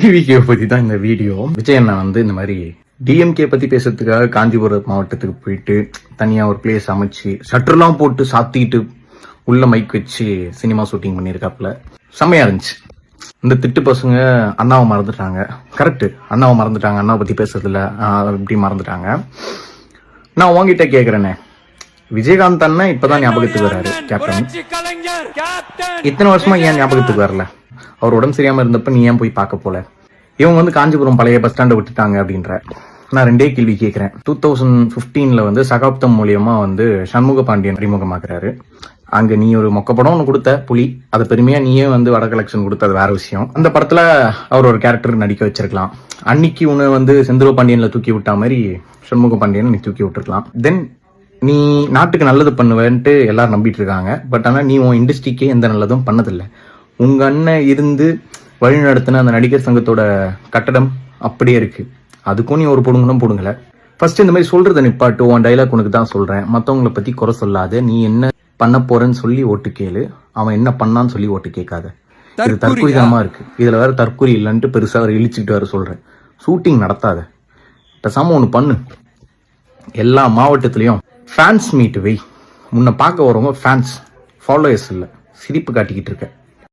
TVK பத்தி தான் இந்த வீடியோ விஜய் அண்ணா வந்து இந்த மாதிரி டிஎம்கே பத்தி பேசுறதுக்காக காஞ்சிபுரம் மாவட்டத்துக்கு போயிட்டு தனியா ஒரு பிளேஸ் அமைச்சு ஷட்டர்லாம் போட்டு சாத்திட்டு உள்ள மைக் வச்சு சினிமா ஷூட்டிங் பண்ணியிருக்காப்புல செம்மையா இருந்துச்சு. இந்த திட்டு பசங்க அண்ணாவை மறந்துட்டாங்க. கரெக்ட் அண்ணாவை மறந்துட்டாங்க. அண்ணாவை பத்தி பேசுறதுல இப்படி மறந்துட்டாங்க. நான் உங்ககிட்ட கேக்குறேனே. விஜயகாந்த் அண்ணன் இப்பதான் ஞாபகத்துக்கு வராரு கேப்டன் இத்தனை வருஷமா ஏன் ஞாபகத்துக்கு வரல? அவர் உடம்பு சரியாம இருந்தப்ப நீ ஏன் போய் பார்க்க போல? இவங்க வந்து காஞ்சிபுரம் பழைய பஸ் ஸ்டாண்டை விட்டுட்டாங்க அப்படின்ற. நான் ரெண்டே கேள்வி கேட்குறேன். டூ தௌசண்ட் ஃபிஃப்டீனில் வந்து சகாப்தம் மூலியமாக வந்து சண்முக பாண்டியன் அறிமுகமாக்குறாரு. அங்கே நீ ஒரு மொக்க படம் ஒன்று கொடுத்த புலி. அதை பெருமையாக நீயே வந்து வட கலெக்ஷன் கொடுத்த அது வேற விஷயம். அந்த படத்தில் அவர் ஒரு கேரக்டர் நடிக்க வச்சிருக்கலாம். அன்னைக்கு உன்னை வந்து செந்தில் பாண்டியனில் தூக்கி விட்டா மாதிரி சண்முக பாண்டியன் நீ தூக்கி விட்டுருக்கலாம். தென் நீ நாட்டுக்கு நல்லது பண்ணுவேன்ட்டு எல்லாரும் நம்பிட்டு இருக்காங்க. பட் ஆனால் நீ உன் இண்டஸ்ட்ரிக்கே எந்த நல்லதும் பண்ணதில்லை. உங்க அண்ணன் இருந்து வழி நடத்தின அந்த நடிகர் சங்கத்தோட கட்டடம் அப்படியே இருக்கு. அதுக்கும் நீ ஒரு பொடுங்கணும் பொடுங்கல. ஃபர்ஸ்ட் இந்த மாதிரி சொல்றத நிப்பாட்டு உன் டைலாக் உனக்கு தான் சொல்றேன். மத்தவங்கள பத்தி குறை சொல்லாத நீ என்ன பண்ண போறேன்னு சொல்லி ஓட்டு கேளு. அவன் என்ன பண்ணான்னு சொல்லி ஓட்டு கேட்காத. இது தற்குறிதனமா இருக்கு. இதுல வேற தற்குறி இல்லைன்ட்டு பெருசா அவர் இழிச்சுக்கிட்டு வர சொல்றேன். ஷூட்டிங் நடத்தாத. பேசாம ஒன்று பண்ணு. எல்லா மாவட்டத்திலையும் ஃபேன்ஸ் மீட் வை. முன்ன பார்க்க வரவங்க ஃபேன்ஸ் ஃபாலோயர்ஸ் இல்லை. சிரிப்பு காட்டிக்கிட்டு இருக்க.